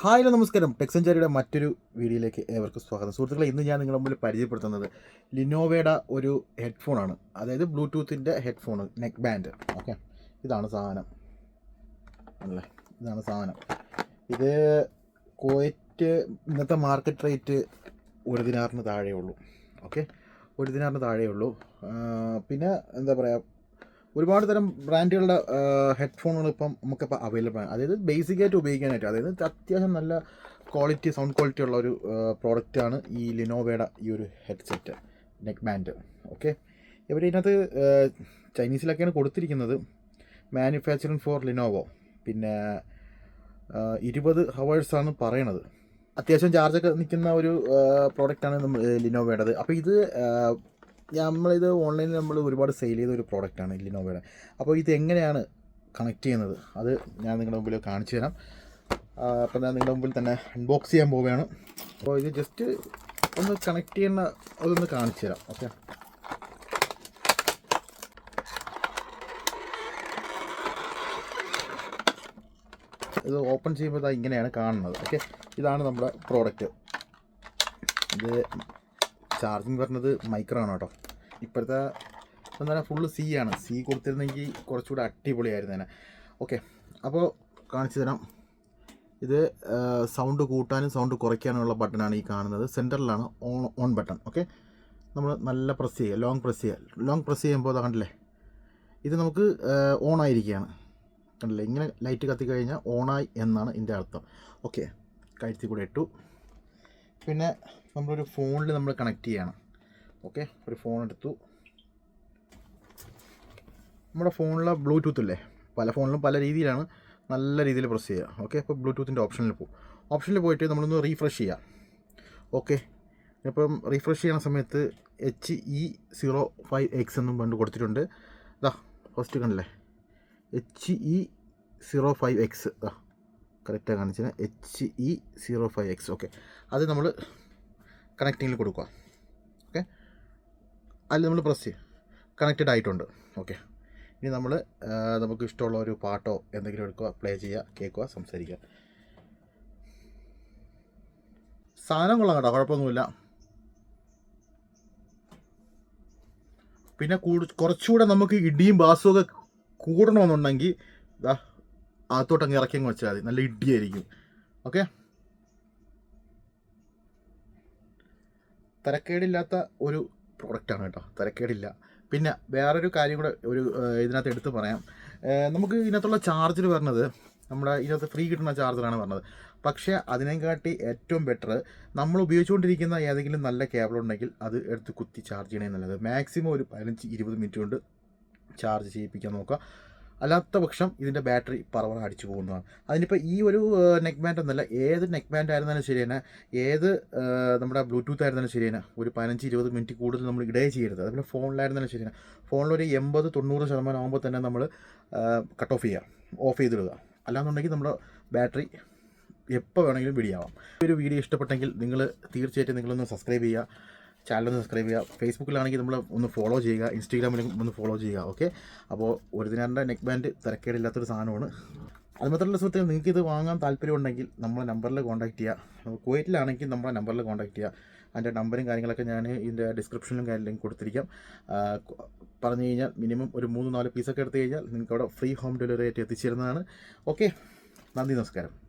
Hi നമസ്കാരം. ടെക്സഞ്ചാരിയുടെ മറ്റൊരു വീഡിയോയിലേക്ക് ഏവർക്കും സ്വാഗതം. സുഹൃത്തുക്കളെ ഇന്ന് ഞാൻ നിങ്ങളുടെ മുമ്പിൽ പരിചയപ്പെടുത്തുന്നത് ലിനോവയുടെ ഒരു ഹെഡ്ഫോണാണ്. അതായത് ബ്ലൂടൂത്തിന്റെ ഹെഡ്ഫോൺ നെക്ക് ബാൻഡ്. ഓക്കെ? ഇതാണ് സാധനം. അല്ലേ? ഇതാണ് സാധനം. ഇത് കോയറ്റ് ഇന്നത്തെ മാർക്കറ്റ് റേറ്റ് ഒരു ദിനാറിന് താഴെയുള്ളൂ. ഓക്കെ? ഒരു ദിനാറിന് താഴെയുള്ളൂ. പിന്നെ എന്താ പറയുക ഒരുപാട് തരം ബ്രാൻഡുകളുടെ ഹെഡ്ഫോണുകൾ ഇപ്പം നമുക്കിപ്പോൾ അവൈലബിൾ ആണ്. അതായത് ബേസിക് ആയിട്ട് ഉപയോഗിക്കാനായിട്ട് അതായത് അത്യാവശ്യം നല്ല ക്വാളിറ്റി സൗണ്ട് ക്വാളിറ്റി ഉള്ള ഒരു പ്രോഡക്റ്റാണ് ഈ ലിനോവയുടെ ഈ ഒരു ഹെഡ്സെറ്റ് നെക്ക് ബാൻഡ് ഓക്കെ ഇവർ ഇതിനകത്ത് ചൈനീസിലൊക്കെയാണ് കൊടുത്തിരിക്കുന്നത്. മാനുഫാക്ചറിങ് ഫോർ ലിനോവോ പിന്നെ ഇരുപത് ഹവേഴ്സാണ് പറയണത്. അത്യാവശ്യം ചാർജൊക്കെ നിൽക്കുന്ന ഒരു പ്രോഡക്റ്റാണ് നമ്മൾ ലിനോവയുടേത് അപ്പോൾ ഇത് നമ്മളിത് ഓൺലൈനിൽ നമ്മൾ ഒരുപാട് സെയിൽ ചെയ്ത ഒരു പ്രോഡക്റ്റാണ് ലിനോവയുടെ അപ്പോൾ ഇത് എങ്ങനെയാണ് കണക്ട് ചെയ്യുന്നത്? അത് ഞാൻ നിങ്ങളുടെ മുമ്പിൽ കാണിച്ചു തരാം. അപ്പോൾ ഞാൻ നിങ്ങളുടെ മുമ്പിൽ തന്നെ അൺബോക്സ് ചെയ്യാൻ പോവുകയാണ്. അപ്പോൾ ഇത് ജസ്റ്റ് ഒന്ന് കണക്ട് ചെയ്യുന്ന അതൊന്ന് കാണിച്ചു തരാം. ഓക്കെ ഇത് ഓപ്പൺ ചെയ്യുമ്പോൾ ഇങ്ങനെയാണ് കാണുന്നത്. ഓക്കെ ഇതാണ് നമ്മുടെ പ്രോഡക്റ്റ് ഇത് ചാർജിങ് പറഞ്ഞത് മൈക്രോ ആണ് കേട്ടോ. ഇപ്പോഴത്തെ എന്താ പറയുക ഫുള്ള് സി ആണ്. സി കൊടുത്തിരുന്നെങ്കിൽ കുറച്ചുകൂടെ അടിപൊളിയായിരുന്നേനെ ഓക്കെ അപ്പോൾ കാണിച്ചു തരാം. ഇത് സൗണ്ട് കൂട്ടാനും സൗണ്ട് കുറയ്ക്കാനുമുള്ള ബട്ടണാണ് ഈ കാണുന്നത്. സെന്ററിലാണ് ഓൺ ഓൺ ബട്ടൺ ഓക്കെ നമ്മൾ നല്ല പ്രസ് ചെയ്യുക ലോങ് പ്രസ് ചെയ്യുക. ലോങ് പ്രസ് ചെയ്യുമ്പോൾ അത് കണ്ടില്ലേ? ഇത് നമുക്ക് ഓൺ ആയിരിക്കുകയാണ്. കണ്ടില്ലേ? ഇങ്ങനെ ലൈറ്റ് കത്തിക്കഴിഞ്ഞാൽ ഓണായി എന്നാണ് ഇതിന്റെ അർത്ഥം. ഓക്കെ കഴുത്തി കൂടെ ഇട്ടു. പിന്നെ നമ്മളൊരു ഫോണിൽ നമ്മൾ കണക്ട് ചെയ്യണം. ഓക്കെ ഒരു ഫോൺ എടുത്തു. നമ്മുടെ ഫോണിലെ ബ്ലൂടൂത്ത് അല്ലേ പല ഫോണിലും പല രീതിയിലാണ് നല്ല രീതിയിൽ പ്രസ് ചെയ്യുക. ഓക്കെ അപ്പോൾ ബ്ലൂടൂത്തിന്റെ ഓപ്ഷനിൽ പോകും. ഓപ്ഷനിൽ പോയിട്ട് നമ്മളൊന്ന് റീഫ്രഷ് ചെയ്യാം. ഓക്കെ ഇപ്പം റീഫ്രഷ് ചെയ്യണ സമയത്ത് H E zero five X എന്നും പണ്ട് കൊടുത്തിട്ടുണ്ട്. ഇതാ ഫസ്റ്റ് കണ്ടില്ലേ? H E zero five X ഇതാ കറക്റ്റാണ് കാണിച്ചത് H E zero five X okay അത് നമ്മൾ കണക്റ്റിങ്ങിൽ കൊടുക്കുക ഓക്കെ അതിൽ നമ്മൾ പ്രസ് ചെയ്യും. കണക്റ്റഡ് ആയിട്ടുണ്ട്. ഓക്കെ ഇനി നമ്മൾ നമുക്ക് ഇഷ്ടമുള്ള ഒരു പാട്ടോ എന്തെങ്കിലും എടുക്കുക പ്ലേ ചെയ്യുക കേൾക്കുക സംസാരിക്കുക. സാധനം കൊള്ളാം കേട്ടോ. കുഴപ്പമൊന്നുമില്ല. പിന്നെ കൂടു കുറച്ചുകൂടെ നമുക്ക് ഇടിയും ബാസും ഒക്കെ കൂടണമെന്നുണ്ടെങ്കിൽ ഇതാ അകത്തോട്ടങ്ങ് ഇറക്കി അങ്ങ് വെച്ചാൽ മതി. നല്ല ഇടിയായിരിക്കും. ഓക്കെ തരക്കേടില്ലാത്ത ഒരു പ്രൊഡക്റ്റാണ് കേട്ടോ. തരക്കേടില്ല. പിന്നെ വേറൊരു കാര്യം കൂടെ ഒരു ഇതിനകത്ത് എടുത്ത് പറയാം. നമുക്ക് ഇതിനകത്തുള്ള ചാർജർ പറഞ്ഞത് നമ്മുടെ ഇതിനകത്ത് ഫ്രീ കിട്ടുന്ന ചാർജറാണ് പറഞ്ഞത്. പക്ഷേ അതിനെക്കാട്ടി ഏറ്റവും ബെറ്റർ നമ്മൾ ഉപയോഗിച്ചുകൊണ്ടിരിക്കുന്ന ഏതെങ്കിലും നല്ല കേബിൾ ഉണ്ടെങ്കിൽ അത് എടുത്ത് കുത്തി ചാർജ് ചെയ്യണേ നല്ലത്. മാക്സിമം ഒരു പതിനഞ്ച് ഇരുപത് മിനിറ്റ് കൊണ്ട് ചാർജ് ചെയ്യിപ്പിക്കാൻ നോക്കുക. അല്ലാത്ത പക്ഷം ഇതിന്റെ ബാറ്ററി പറവണ അടിച്ചു പോകുന്നതാണ്. അതിനിപ്പോൾ ഈ ഒരു നെക്ക് ബാൻഡ് എന്നല്ല ഏത് നെക്ക് ബാൻഡ് ആയിരുന്നാലും ശരി തന്നെ ഏത് നമ്മുടെ ബ്ലൂടൂത്ത് ആയിരുന്നാലും ശരി തന്നെ ഒരു പതിനഞ്ച് ഇരുപത് മിനിറ്റ് കൂടുതൽ നമ്മൾ ഇടേ ചെയ്യരുത്. അതുപോലെ ഫോണിലായിരുന്നാലും ശരി തന്നെ ഫോണിലൊരു എൺപത് തൊണ്ണൂറ് ശതമാനം ആകുമ്പോൾ തന്നെ നമ്മൾ കട്ട് ഓഫ് ചെയ്യുക ഓഫ് ചെയ്തിടുക. അല്ലാന്നുണ്ടെങ്കിൽ നമ്മുടെ ബാറ്ററി എപ്പോൾ വേണമെങ്കിലും ഈ ഒരു വീഡിയോ ഇഷ്ടപ്പെട്ടെങ്കിൽ നിങ്ങൾ തീർച്ചയായിട്ടും നിങ്ങളൊന്ന് സബ്സ്ക്രൈബ് ചെയ്യുക. ചാനൽ സബ്സ്ക്രൈബ് ചെയ്യുക. ഫേസ്ബുക്കിലാണെങ്കിൽ നമ്മൾ ഒന്ന് ഫോളോ ചെയ്യുക. ഇൻസ്റ്റാഗ്രാമിലും ഒന്ന് ഫോളോ ചെയ്യുക. ഓക്കെ അപ്പോൾ ഒരു ദിനാറിന്റെ നെക്ക് ബാൻഡ് തിരക്കേടില്ലാത്തൊരു സാധനമാണ്. അത് മാത്രമല്ല സുഹൃത്തുക്കൾ നിങ്ങൾക്ക് ഇത് വാങ്ങാൻ താല്പര്യമുണ്ടെങ്കിൽ നമ്മളെ നമ്പറിൽ കോൺടാക്ട് ചെയ്യുക കുവൈറ്റിലാണെങ്കിൽ നമ്മളെ നമ്പറിൽ കോൺടാക്ട് ചെയ്യുക അതിന്റെ നമ്പറും കാര്യങ്ങളൊക്കെ ഞാൻ ഇതിന്റെ ഡിസ്ക്രിപ്ഷനിലും കാര്യങ്ങളും കൊടുത്തിരിക്കാം. പറഞ്ഞു കഴിഞ്ഞാൽ മിനിമം ഒരു മൂന്ന് നാല് പീസൊക്കെ എടുത്തു കഴിഞ്ഞാൽ നിങ്ങൾക്ക് അവിടെ ഫ്രീ ഹോം ഡെലിവറി ആയിട്ട് എത്തിച്ചേരുന്നതാണ്. ഓക്കെ നന്ദി നമസ്കാരം.